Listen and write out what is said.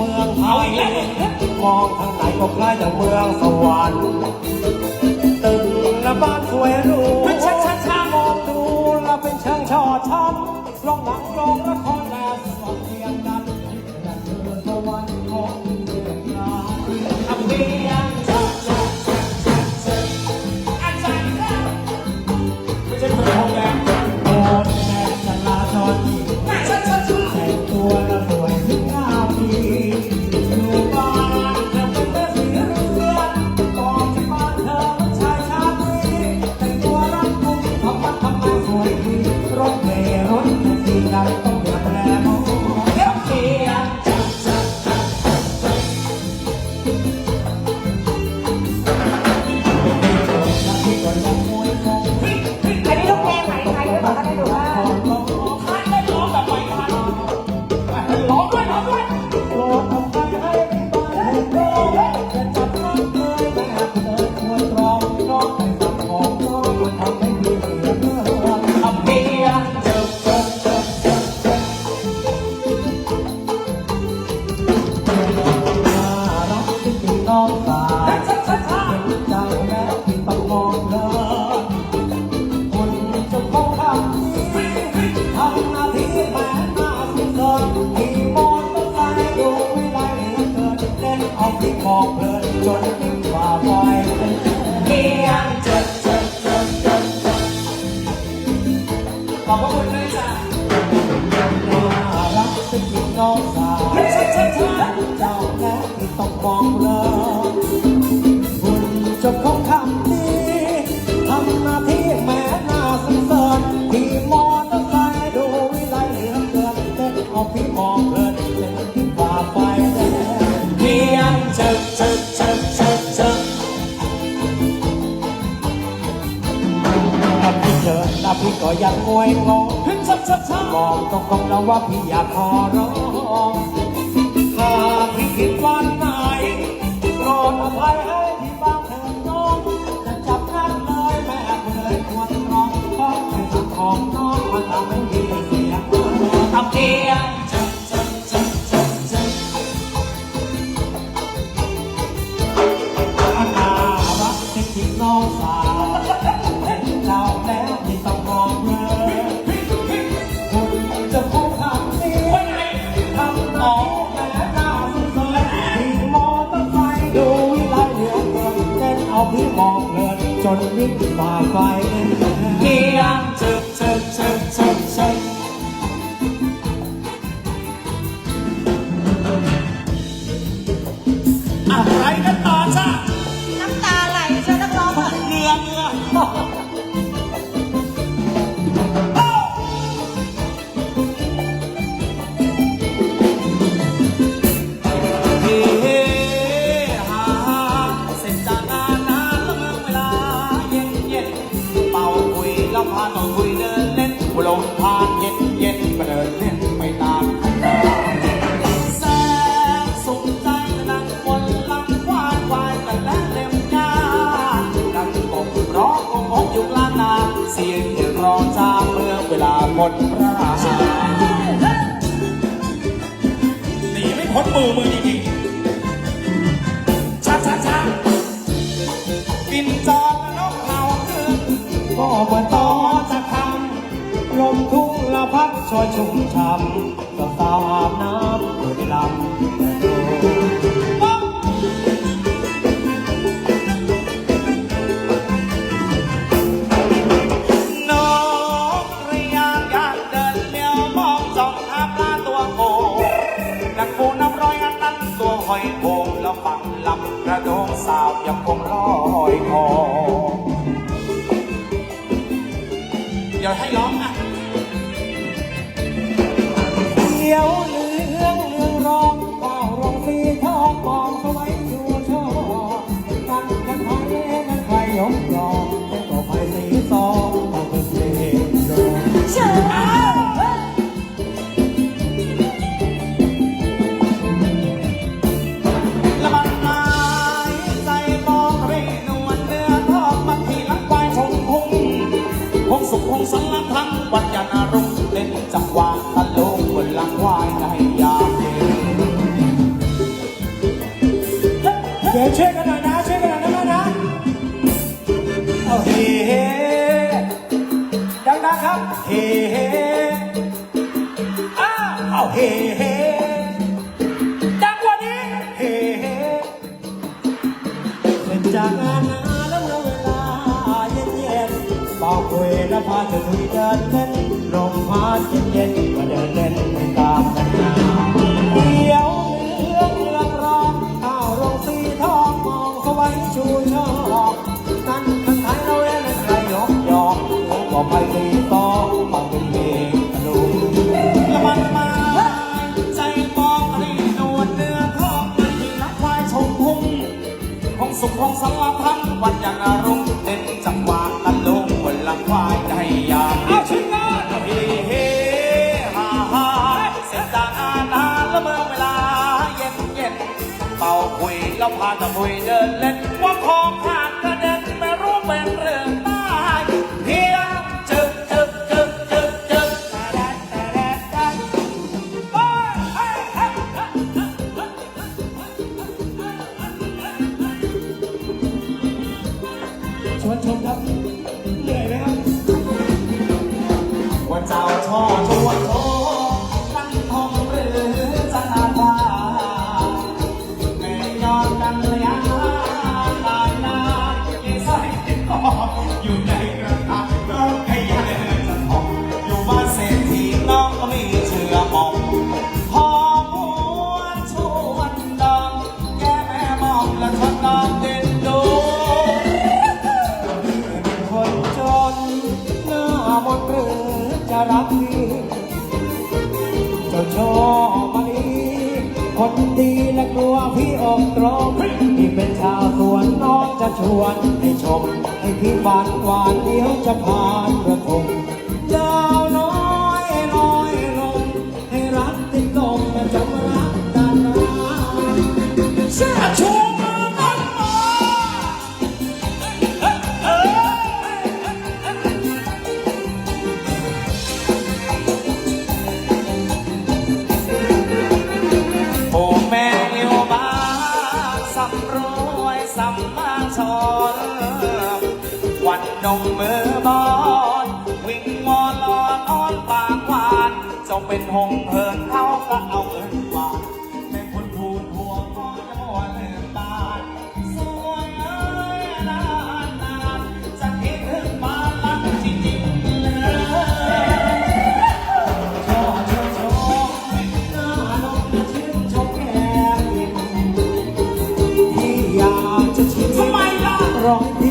มืองไทเอายอีกแล้วมองทางไหนก็คล้ายแต่เมืองสวรรค์ตึกและบ้านสวยหรูชัดชัดชัดมองดูแล้วเป็นเชิงชอช้ำโรงหนังโรงละคร องสาวชัดชัดชัดเจ้าแม่ที่ต้องมองเลยคุณเจ้าของคำนี้ทำหน้าที่แม่หน้าสงสารที่มอเตอร์ไซค์ดูวิไลเหลือเกินเต้นเอาพี่มองเพลินเล่นที่ฝ่าไฟแดงเพียงเชิญเชิญเชิญเชิญเชิญถ้าพี่เจอหน้าพี่ก็ยังงวยงงขึ้นชัดชัดชัดมองตรงๆแล้วว่าพี่อยากขอร้อง องสาวเห็นเจ้าแล้วที่ต้องมองเลยคุณจะพูดคำนี้คนไหนทำน้องแม่หน้าสุดเลยขี่มอเตอร์ไซค์ดูวิไลเหลือเกินเต้นเอาพี่มองเลินจนวิ่งฝ่าไฟเพียงเชิญเชิญเชิญเชิญเชิญ คุยแล้วพาต้องคุยเดินเล่นบุลงพาเย็นเย็นไปเดินเล่นไปตามคันดาแสงสุขใจนั่งบนลำควานควายแต่และเล็มหญ้าดังกบร้องกงกอยู่กลางนาเสียงเรียกร้องจากเมื่อเวลาหมดราชาหนีไม่พ้นมือมือจริง กบต่อจะคำลมทุ่งละพัดชอยชุ่มช่ำกับสาวอาบน้ำอยู่ในลำ ยว ดี๋ยวช่วยกันหน่อยนะช่วยกันหน่อยนะแม่นะเอาเฮ้เฮ้ดังๆครับเฮ้เฮ้อ้าวเอาเฮ้เฮ้ดังกว่านี้เฮ้เฮ้เสร็จจากงานนาแล้วเมื่อเวลาเย็นๆบอกคุยแล้วพาเธอคุยเดินเล่นลมพัดเย็นๆก็เดินเล่นตามกัน ชูช่อกนั่นคันไทยเราแล่นใครยอกยอกก็ไปตีต่อต้องเป็นเพลงกระดุงละมันมาใจปองรีนวลเนื้อทองไม่มีนักควายชมพุ่งคงสุขคงสารพันวันอย่างอารมณ์ น้องก็มีเชื่อมองพอมวนชวนดองแก้แม่มองและทนนอนเด่นดูเป็นคนจนหน้ามนต์หรือจะรักพี่เจ้าชอบมานีคนดีและกลัวพี่อกตรมพี่เป็นชาวสวนน้องจะชวนให้ชม ให้พี่ฝันหวานเดียวจะผ่านกระทง วันนมมือบอลวิ่งวอนลอนอ้อนปากหวานเจ้าเป็นหงเหินเขาก็เอาเงินหวานเป็นคนพูดหัวก็จะมัวเลืมบานสวยเอ้ยนานนานจะคิดถึงบ้านหลังจริงๆเลยชอบชอบชอบหน้าน้องจะชื่นชมแก้มที่อยากจะชิมทำไมล่ะรอย